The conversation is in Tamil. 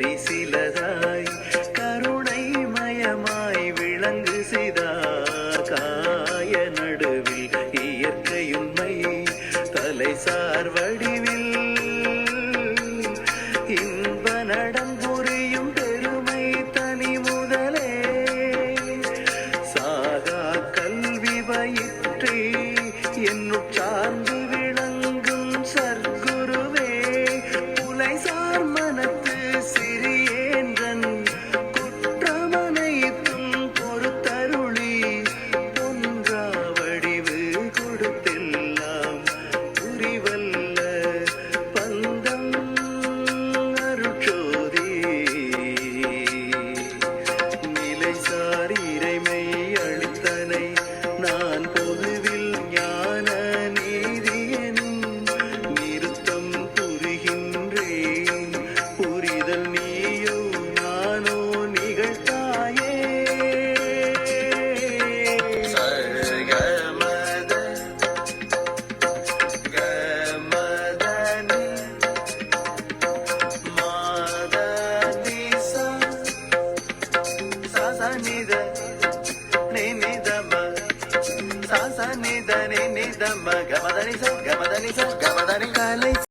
பரிசிலதாய் கருணை மயமாய் விளங்கு சிதா காய நடுவில் இயற்கையுண்மை தலை சார்வடி শরীরে నిదని నిదమ గమదని స గమదని గమదని కాలై